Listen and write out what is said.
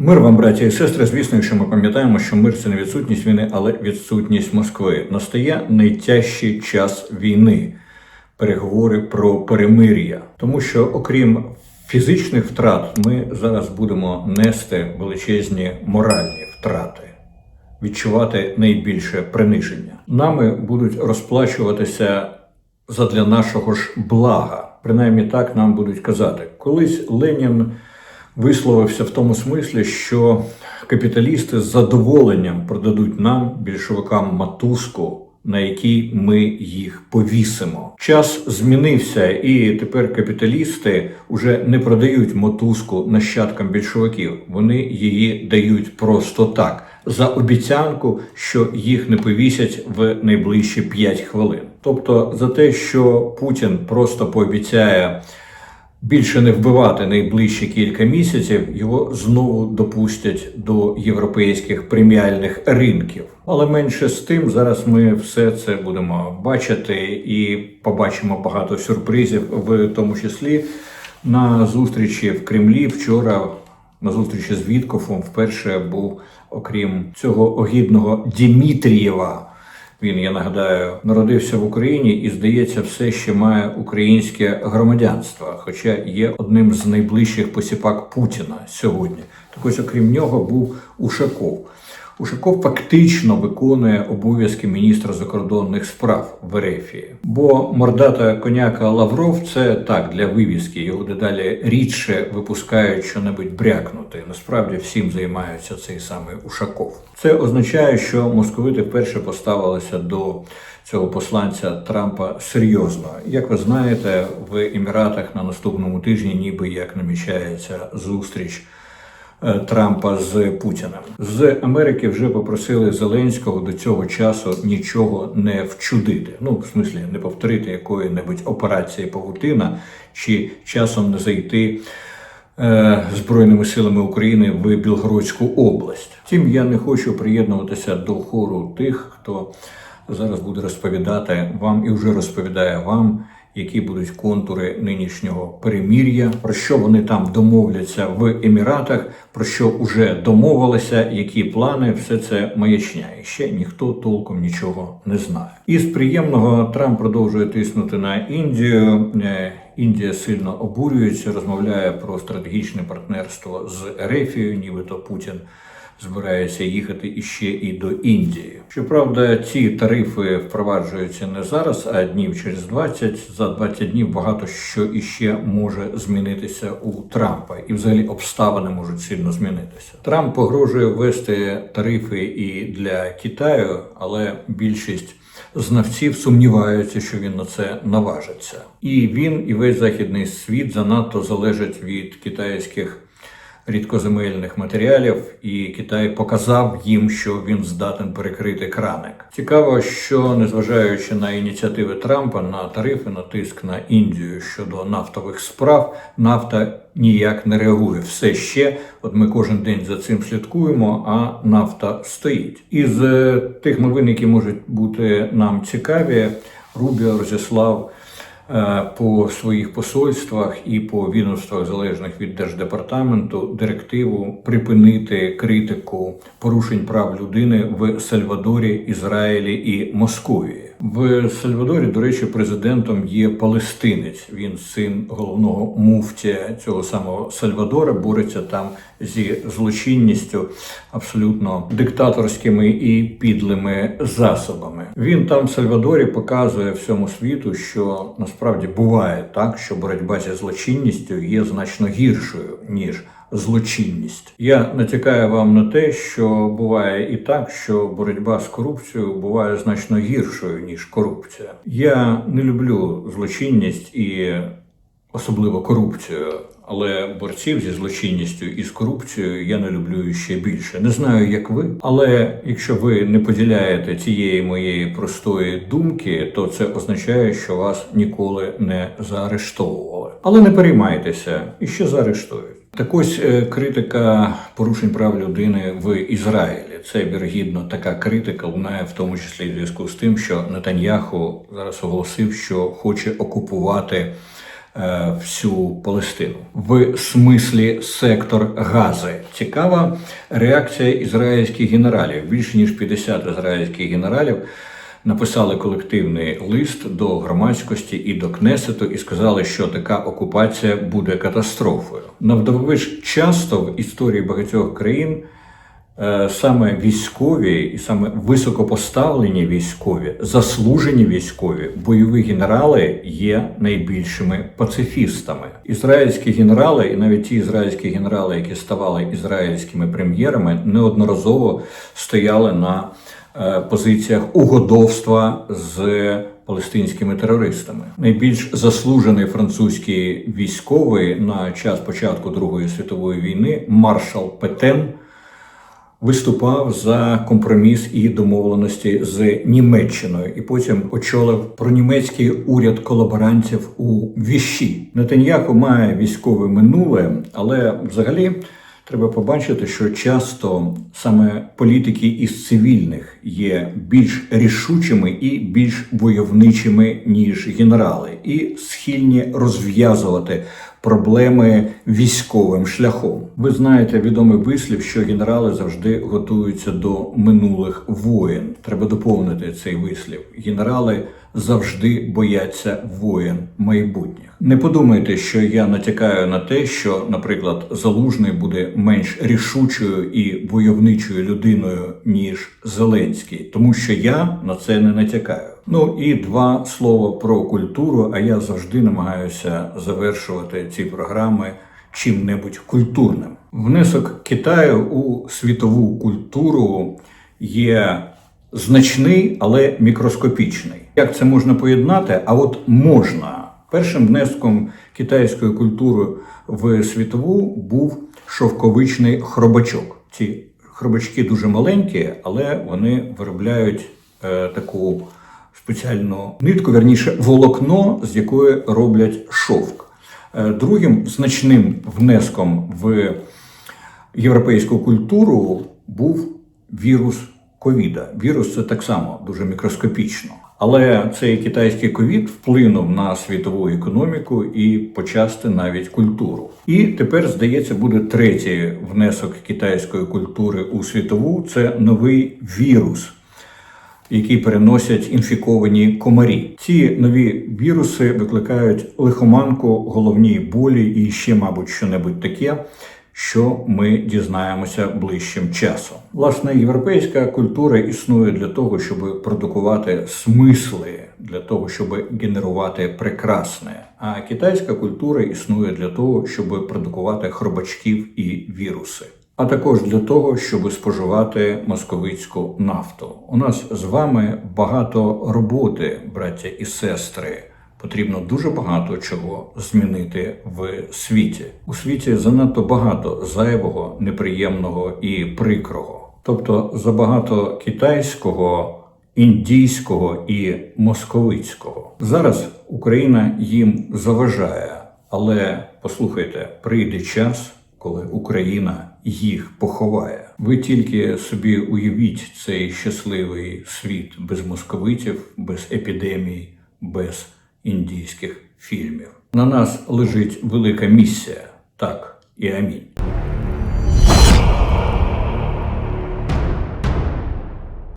Мир вам, браті і сестри. Звісно, якщо ми пам'ятаємо, що мир це не відсутність війни, але відсутність Москви. Настає найтяжчий час війни, переговори про перемир'я, тому що окрім фізичних втрат, ми зараз будемо нести величезні моральні втрати. Відчувати найбільше приниження. Нами будуть розплачуватися задля нашого ж блага. Принаймні так нам будуть казати. Колись Ленін висловився в тому смислі, що капіталісти з задоволенням продадуть нам, більшовикам, матузку, на якій ми їх повісимо. Час змінився, і тепер капіталісти вже не продають мотузку нащадкам більшовиків. Вони її дають просто так за обіцянку, що їх не повісять в найближчі 5 хвилин. Тобто за те, що Путін просто пообіцяє більше не вбивати найближчі кілька місяців, його знову допустять до європейських преміальних ринків. Але менше з тим, зараз ми все це будемо бачити і побачимо багато сюрпризів, в тому числі на зустрічі в Кремлі вчора. На зустрічі з Віткофом вперше був, окрім цього огідного Дімітрієва. Він, я нагадаю, народився в Україні і, здається, все ще має українське громадянство, хоча є одним з найближчих посіпак Путіна сьогодні. Так ось, окрім нього, був Ушаков. Ушаков фактично виконує обов'язки міністра закордонних справ в Ерефії. Бо мордата коняка Лавров це так для вивіски. Його дедалі рідше випускають що-небудь брякнути. Насправді всім займається цей самий Ушаков. Це означає, що московити вперше поставилися до цього посланця Трампа серйозно. Як ви знаєте, в Еміратах на наступному тижні, ніби як намічається зустріч. Е, Трампа з Путіним з Америки вже попросили Зеленського до цього часу нічого не вчудити. Ну, в смислі, не повторити якої-небудь операції Павутина чи часом не зайти е, Збройними силами України в Білгородську область. Втім, я не хочу приєднуватися до хору тих, хто зараз буде розповідати вам і вже розповідає вам, які будуть контури нинішнього перемір'я, про що вони там домовляться в Еміратах, про що вже домовилися, які плани, все це маячня. І ще ніхто толком нічого не знає. Із приємного Трамп продовжує тиснути на Індію. Е, Індія сильно обурюється, розмовляє про стратегічне партнерство з Ерефією, нібито Путін збирається їхати іще і до Індії. Щоправда, ці тарифи впроваджуються не зараз, а днів через 20. За 20 днів багато що іще може змінитися у Трампа, і взагалі обставини можуть сильно змінитися. Трамп погрожує ввести тарифи і для Китаю, але більшість. Знавців сумніваються, що він на це наважиться, і він і весь західний світ занадто залежать від китайських рідкоземельних матеріалів, і Китай показав їм, що він здатен перекрити краник. Цікаво, що незважаючи на ініціативи Трампа на тарифи, на тиск на Індію щодо нафтових справ, нафта ніяк не реагує. Все ще, от ми кожен день за цим слідкуємо, а нафта стоїть. Із е, тих новин, які можуть бути нам цікаві, Рубіо розіслав по своїх посольствах і по відомствах, залежних від держдепартаменту, директиву припинити критику порушень прав людини в Сальвадорі, Ізраїлі і Московії. В Сальвадорі, до речі, президентом є палестинець. Він син головного муфтія цього самого Сальвадора, бореться там зі злочинністю абсолютно диктаторськими і підлими засобами. Він там в Сальвадорі показує всьому світу, що насправді буває так, що боротьба зі злочинністю є значно гіршою ніж злочинність. Я натякаю вам на те, що буває і так, що боротьба з корупцією буває значно гіршою ніж корупція. Я не люблю злочинність і особливо корупцію. Але борців зі злочинністю і з корупцією я не люблю ще більше. Не знаю, як ви, але якщо ви не поділяєте цієї моєї простої думки, то це означає, що вас ніколи не заарештовували. Але не переймайтеся, і ще заарештують. Так ось е, критика порушень прав людини в Ізраїлі. Це вірогідно така критика лунає в тому числі в зв'язку з тим, що Нетаньяху зараз оголосив, що хоче окупувати е, всю Палестину. В смислі сектор Гази. Цікава реакція ізраїльських генералів. Більше ніж 50 ізраїльських генералів написали колективний лист до громадськості і до Кнесету і сказали, що така окупація буде катастрофою. Навдовж часто в історії багатьох країн. Е, Саме військові і саме високопоставлені військові, заслужені військові, бойові генерали є найбільшими пацифістами. Ізраїльські генерали, і навіть ті ізраїльські генерали, які ставали ізраїльськими прем'єрами, неодноразово стояли на позиціях угодовства з палестинськими терористами. Найбільш заслужений французький військовий на час початку Другої світової війни маршал Петен виступав за компроміс і домовленості з Німеччиною, і потім очолив пронімецький уряд колаборантів у Віщі. Нетаньяху має військове минуле, але взагалі. Треба побачити, що часто саме політики із цивільних є більш рішучими і більш войовничими ніж генерали, і схильні розв'язувати проблеми військовим шляхом. Ви знаєте відомий вислів, що генерали завжди готуються до минулих воєн. Треба доповнити цей вислів. Генерали завжди бояться воєн майбутніх. Не подумайте, що я натякаю на те, що, наприклад, залужний буде менш рішучою і войовничою людиною ніж Зеленський, тому що я на це не натякаю. Ну і два слова про культуру. А я завжди намагаюся завершувати ці програми чим-небудь культурним. Внесок Китаю у світову культуру є значний, але мікроскопічний. Як це можна поєднати? А от можна. Першим внеском китайської культури в світову був шовковичний хробачок. Ці хробачки дуже маленькі, але вони виробляють е, таку спеціальну нитку, верніше волокно, з якої роблять шовк. Е, другим значним внеском в європейську культуру був вірус ковіда. Вірус це так само дуже мікроскопічно. Але цей китайський ковід вплинув на світову економіку і почасти навіть культуру. І тепер, здається, буде третій внесок китайської культури у світову це новий вірус. Які переносять інфіковані комарі. Ці нові віруси викликають лихоманку, головні болі і ще, мабуть, що-небудь таке, що ми дізнаємося ближчим часом. Власне, європейська культура існує для того, щоб продукувати смисли, для того, щоб генерувати прекрасне. А китайська культура існує для того, щоб продукувати хробачків і віруси. А також для того, щоб споживати московицьку нафту. У нас з вами багато роботи, браття і сестри. Потрібно дуже багато чого змінити в світі. У світі занадто багато зайвого, неприємного і прикрого. Тобто забагато китайського, індійського і московицького. Зараз Україна їм заважає, але послухайте, прийде час, коли Україна їх поховає. Ви тільки собі уявіть цей щасливий світ без московитів, без епідемій, без індійських фільмів. На нас лежить велика місія, так і амінь.